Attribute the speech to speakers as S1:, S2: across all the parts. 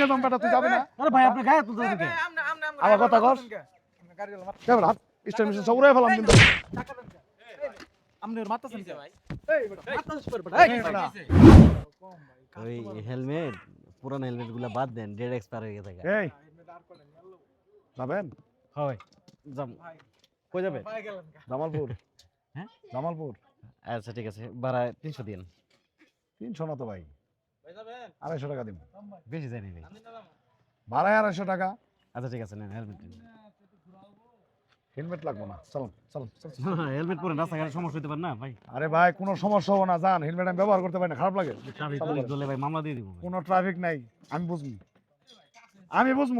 S1: Meeting বেটা তুই যাবি না?
S2: আরে ভাই আপনি গায়ে তুলতে দিকে
S1: আবার কথা কর কেমন হাত স্টার মিশন সব উড়াই ফেলাম কিন্তু।
S3: আপনি ওর মারতেছেন কে ভাই।
S1: এই বেটা,
S2: ওই হেলমেট পুরান হেলমেটগুলা বাদ দেন ডেড এক্সপায়ার হয়ে গেছে
S1: এই। যাবেন?
S2: হয়। যাম কই যাবে
S1: জামালপুর।
S2: হ্যাঁ?
S1: জামালপুর।
S2: আচ্ছা ঠিক আছে। ভাড়া তিনশো দিন
S1: তিনশো না তো ভাই। আড়াইশো টাকা দিব।
S2: বেশি জানি ভাই।
S1: ভাড়ায় আড়াইশো টাকা।
S2: আচ্ছা ঠিক আছে নেন হেলমেট
S1: হেলমেট লাগবো না। চলুন চলুন।
S2: হেলমেট পরে রাস্তাঘাটে সমস্যা হতে পারে না ভাই।
S1: আরে ভাই কোনো সমস্যা হবে না জান হেলমেট আমি ব্যবহার করতে পারি না খারাপ লাগে।
S2: ট্রাফিক পুলিশ
S1: ভাই।
S2: ধরলে ভাই মামলা দিয়ে দিব
S1: কোনো ট্রাফিক নাই আমি বুঝব। আমি বুঝব।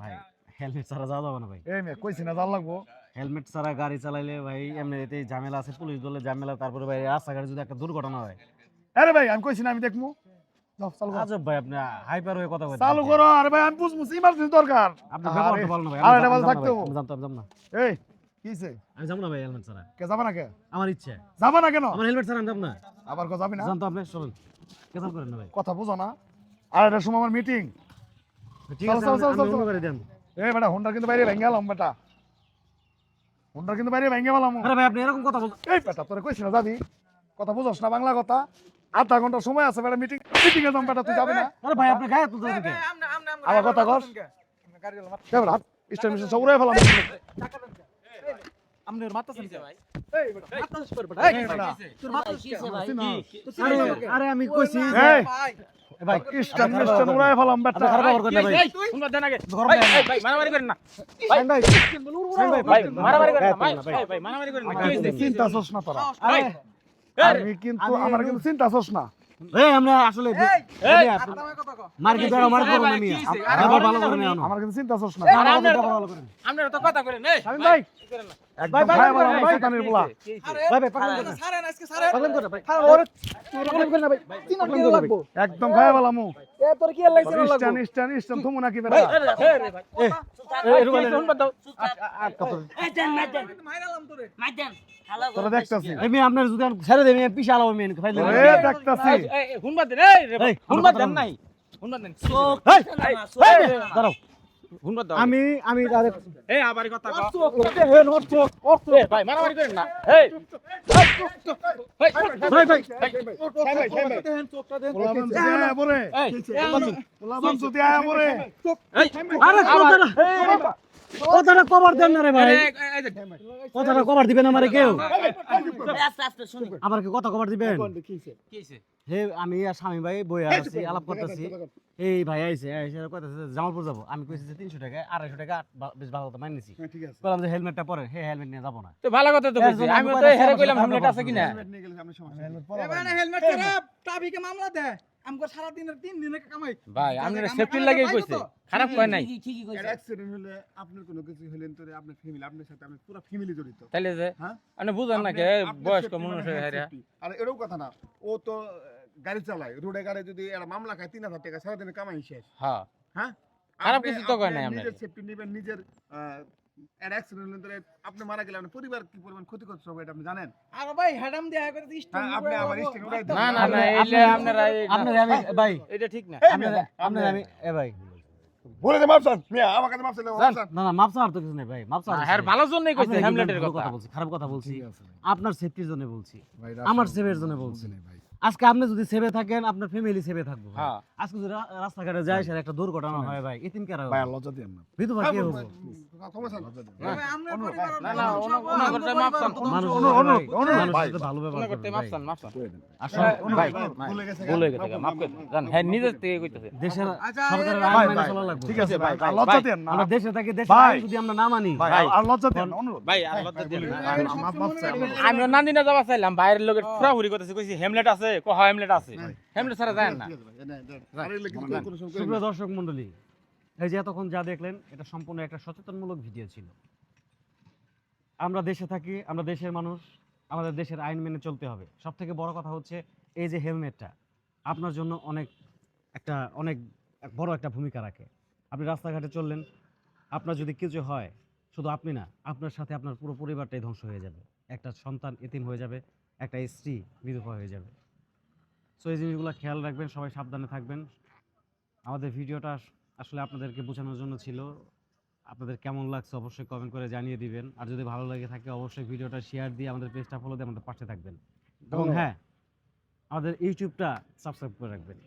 S2: ভাই হেলমেট ছাড়া যাওয়া যাবে না ভাই।
S1: এই মেয়ে কইছি না জাল লাগবো।
S2: হেলমেট ছাড়া গাড়ি চালাইলে ভাই এমনিতেই ঝামেলা আছে পুলিশ ধরলে ঝামেলা তারপরে ভাই রাস্তাঘাটে যদি একটা দুর্ঘটনা হয়।
S1: আরে ভাই আমি কইছি না আমি দেখব।
S2: আজব ভাই আপনি হাইপার হয়ে কথা বলছেন।
S1: চালু করো আরে ভাই আমি বুঝব ইমার্জেন্সি দরকার।
S2: আপনি ব্যবহার করতে পারবেন ভাই
S1: আরে, ভালো থাকতে হবে।
S2: আমি জানতাম না
S1: এই কিছে
S2: আমি যাব না ভাই হেলমেট ছাড়া।
S1: কে যাবে না কে?
S2: আমার ইচ্ছে।
S1: যাবে না কেন?
S2: আমার হেলমেট ছাড়া আমি যাব না।
S1: আবার কো যাবি না?
S2: জানতো আপনি চলুন। কেসাল করেন না ভাই?
S1: কথা বুঝো না। আর এটার সময় আমার মিটিং
S2: ঠিক আছে আমি- দেন
S1: এই বেটা কিন্তু বাইরে ভেঙে গেলাম বেটা। হুন্ডার কিন্তু বাইরে ভেঙে গেলাম।
S2: আরে ভাই আপনি এরকম কথা বলছেন
S1: এই বেটা তোরে কইছি যাবি। কথা না বাংলা কথা। আধা ঘণ্টা সময় আছে বেটা মিটিং মিটিং এ যাম বেটা তুই যাবি না
S2: আরে ভাই আপনি গায়ে তুলতে দিকে
S1: আবার কথা কর কেমন হাত স্টার মিশন সব উড়াই ফেলাম
S3: আপনি ওর মারতেছেন কে ভাই।
S2: আরে আরে আমি কইছি ভাই
S1: স্টার মিশন উড়াই ফেলাম বেটা
S2: খারাপ ব্যবহার করেন ভাই
S3: শুনবা দেন আগে ভাই মারামারি করেন না
S1: ভাই ভাই
S3: ভাই মারামারি করেন না ভাই
S2: ভাই।
S3: মারামারি করেন না
S1: চিন্তা করছ না তোরা আমি কিন্তু আমার কিন্তু চিন্তা করছ না।
S2: এই আমরা আসলে
S3: এই
S2: মার কি ধরো না ভালো করে
S1: আমার কিন্তু চিন্তা করছ না।
S3: আরে
S2: আমার
S3: আপনার
S2: কথা
S3: তো-
S2: ভালো করে।
S3: আপনারা তো কথা করেন এই
S1: ভাই একদম খায় বলা। শয়তানের পোলা
S2: ভাই ভাই পাগলাম করে। পাগলাম করে ভাই।
S1: ওরে প্রবলেম করে ভাই
S2: পাগলাম করে ভাই।
S1: একদম খায় বলা মু
S3: এ তোর কি লাগছে না
S1: ইস্টান ইস্টান ইস্টান তুমি নাকি বেটা?
S3: ভাই ভাই।
S2: এই রুমাল
S3: শুনবা দাও।
S1: তোরা। দেখতাছি।
S2: এই আপনার যদি ছেড়ে দেন আমি পিছে ফাইলে
S1: দেখতাছি।
S3: শুনবা দেন এই দেন। নাই। শুনবা দেন।
S2: এই দাঁড়াও। আমি আমি
S3: এই আবার কথা কও এই ভাই মারামারি করেন না এই
S2: ভাই ভাই
S1: পোলা মানুষ আয়া পরে
S2: কথাটা কভার দেন না রে ভাই। কথাটা কভার দিবেন আমারে কেউ? আমার কি কথা কভার দিবেন? হে আমি আর স্বামী ভাই বই আছি আলাপ করতেছি। এই ভাই আইছে আইসে কইতাছে জামালপুর যাব। আমি কইছি যে তিনশো টাকা আড়াইশো টাকা বা- বেশ ভালো কথা মানিছি বললাম যে হেলমেটটা পরে হে হেলমেট নিয়ে যাব না।
S3: তো ভালো কথা তো কইছি। আমি তো হেরে কইলাম হেলমেট আছে কিনা?
S1: হেলমেট নিয়ে গেলে আমি সমস্যা হেলমেট পরা
S4: হেলমেট খারাপ ট্রাফিকে মামলা দেয় আমগো সারা দিনের তিন দিনে কামাই।
S3: ভাই সেফটির লাগে কইছে। খারাপ কয় নাই?
S5: ঠিকই কইছে।
S1: অ্যাক্সিডেন্ট হলে আপনার কোনো কিছু হলেন তো আপনার ফ্যামিলি আপনার সাথে আপনার পুরো ফ্যামিলি জড়িত।
S3: তাইলে যে
S1: হ্যাঁ?
S3: আপনি বুঝেন না কে বয়স্ক মানুষ
S1: মানে
S3: হয়ে
S1: hand আর এরকম কথা না ও তো গাড়ি চালায় রোডে গাড়ি যদি একটা মামলা খায় তিন হাজার টাকা সারাদিনে কামাই শেষ।
S3: হ্যাঁ।
S1: হ্যাঁ?
S3: খারাপ কিছু তো কয় নাই আপনার।
S1: নিজের সেফটি নেবেন নিজের অ্যাক্সিডেন্ট আপনি মারা গেলে আপনার পরিবার কি পরিমাণ ক্ষতি হবে এটা আপনি জানেন?
S4: আর ভাই হেডাম দেয়া করে
S1: হ্যাঁ, আপনি আবার স্টেন উড়াই
S3: না না না এইলে
S2: আপনি-
S3: আপনারা
S2: আমি ভাই
S3: এটা ঠিক না।
S2: আপনার আপনার আমি এ ভাই।
S1: বলে দে মাপসান মিয়া আমার কাছে মাপসান
S2: না না মাপসা আর তো কিছু নেই ভাই মাপসা
S3: হ্যাঁ ভালো জন্যই কইছে হ্যামলেটের কথা
S2: কথা। বলছি খারাপ কথা বলছি আপনার সেফটির জন্য বলছি। আমার সেভের জন্য বলছি।
S1: ভাই।
S2: আজকে আপনি যদি সেভে থাকেন আপনার ফ্যামিলি সেভে থাকব
S3: হ্যাঁ।
S2: আজকে যদি রাস্তাঘাটে যায় সেটা একটা দুর্ঘটনা হয় ভাই এতিম কারা
S1: ভাই লজ্জা না।
S2: কে হব?
S3: আমি নান্দিনা যাবা চাইলাম বাইরের লোকের পুরা হুরি করতেছে কইছি হেমলেট আছে? কো হ্যাঁ হেমলেট আছে। হেমলেট ছাড়া যায় না।
S2: দর্শক মন্ডলী এই যে এতক্ষণ যা দেখলেন, এটা সম্পূর্ণ একটা সচেতনমূলক ভিডিও ছিল। আমরা দেশে থাকি, আমরা দেশের মানুষ, আমাদের দেশের আইন মেনে চলতে হবে। সব থেকে বড় কথা হচ্ছে এই যে হেলমেটটা, আপনার জন্য অনেক একটা, অনেক বড় একটা ভূমিকা রাখে। আপনি রাস্তাঘাটে চললেন, আপনার যদি কিছু হয়, শুধু আপনি না, আপনার সাথে আপনার পুরো পরিবারটাই ধ্বংস হয়ে যাবে। একটা সন্তান এতিম হয়ে যাবে, একটা স্ত্রী বিধবা হয়ে যাবে। সো এই জিনিসগুলো খেয়াল রাখবেন, সবাই সাবধানে থাকবেন। আমাদের ভিডিওটা আসলে আপনাদেরকে বোঝানোর জন্য ছিল। আপনাদের কেমন লাগছে অবশ্যই কমেন্ট করে জানিয়ে দিবেন। আর যদি ভালো লাগে থাকে অবশ্যই ভিডিওটা শেয়ার দিয়ে আমাদের পেজটা ফলো দিয়ে আমাদের পাশে থাকবেন। এবং হ্যাঁ আমাদের ইউটিউবটা সাবস্ক্রাইব করে রাখবেন।